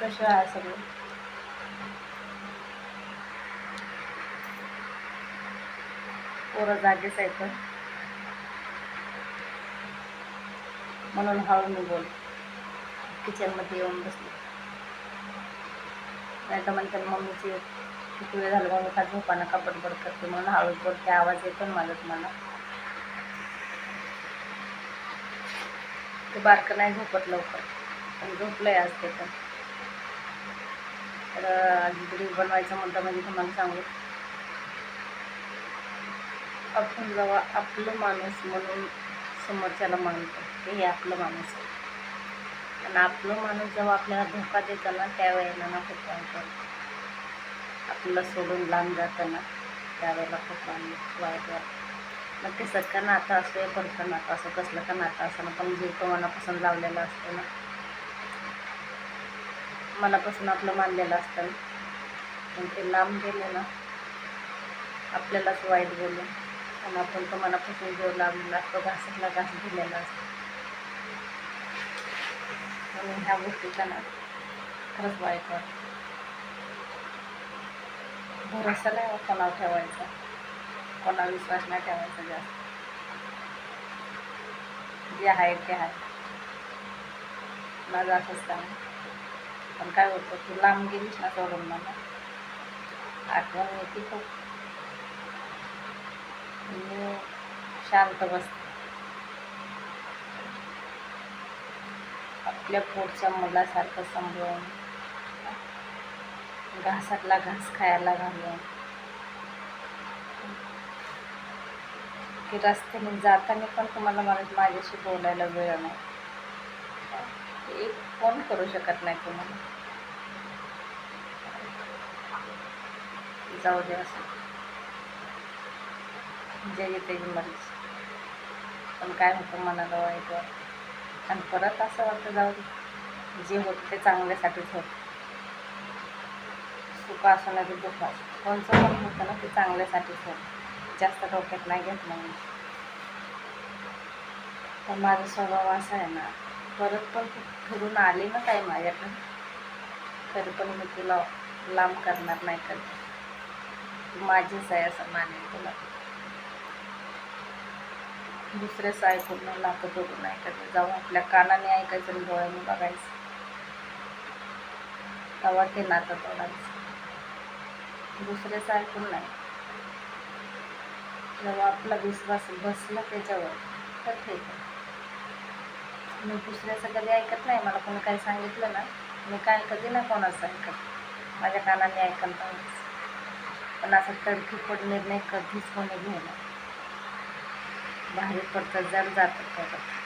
कसं आहे सगळं? पोरं जागेच आहे पण. म्हणून हळू मी बोल किचनमध्ये येऊन बसले. नाही तर म्हणते मम्मीची किती वेळ झालं? मम्मी का झोपा नका बडबड करते. म्हणून हळूच बोलते. आवाज येतो ना मला. तुम्हाला ते बारकं नाही झोपत लवकर. पण झोपलंय आज ते पण. तर आज व्हिडिओ बनवायचा म्हणजे तुम्हाला सांगू. आपण जेव्हा आपलं माणूस म्हणून समोरच्याला मानतो हे आपलं माणूस आहे. आणि आपलं माणूस जेव्हा आपल्याला धोका देताना त्यावेळेला ना खूप वाईट वाटतं आपलं सोडून लांब जातं ना त्यावेळेला खूप वाईट वाईट वाटतं. मग ते सगळं नातं असो या नातं असं कसलं का नातं असं ना पण जे तो मनापासून लावलेलं असतं ना मनापासून आपलं मानलेलं असतं. पण ते लांब गेले ना आपल्यालाच वाईट बोलू आणि आपण तो मनापासून जो लावलेला असतो घासातला घास दिलेला असतो. म्हणून ह्या गोष्टीचा ना खरंच वाईट वाटतं. भरोसा नाही कोणावर ठेवायचा. कोणावर विश्वास नाही ठेवायचा जास्त. जे आहे ते आहे. माझं असंच काम पण काय होतं तू लांब गेलीस ना सोडून मला. आठवण येते खूप. मी शांत बसते. आपल्या पोटच्या मुलासारखं सांभाळून घासातला घास खायला घालून. की रस्त्याने जाताना पण तुम्हाला मला माझ्याशी बोलायला वेळ नाही. एक फोन करू शकत नाही तुम्हाला जाऊ दे असं. जे येते मर्जी पण काय होतं मनाला वाईट वाटतं. आणि परत असं वाटतं जाऊ दे. जे होतं ते चांगल्यासाठीच होतं. सुख असं ना ते दुःख असं. कोणचं पण होतं ना ते चांगल्यासाठीच होतं. जास्त डोक्यात नाही घेत नाही पण माझा स्वभाव असा आहे ना परत पण तू फिरून आली ना काय माझ्याकडे. तरी पण मी तुला लांब करणार नाही कधी. तू माझीच आहे असं मानेल तुला. दुसरे साय पूर्ण नातं तोडून ऐकायचं जाऊन आपल्या कानाने ऐकायचं आणि डोळ्याने बघायचं. तेव्हा ते नातं तोडायचं दुसऱ्याचं ऐकून नाही. जेव्हा आपला विश्वास बसला त्याच्यावर तर ठीक आहे. मी दुसऱ्याचं कधी ऐकत नाही. मला कोणी काही सांगितलं ना मी काय कधी ना कोणाचं ऐकत. माझ्या कानाने ऐकलं नाही पण असं तडकीपट निर्णय कधीच कोणी घेणार बाहेर पडतं जड जातं परत.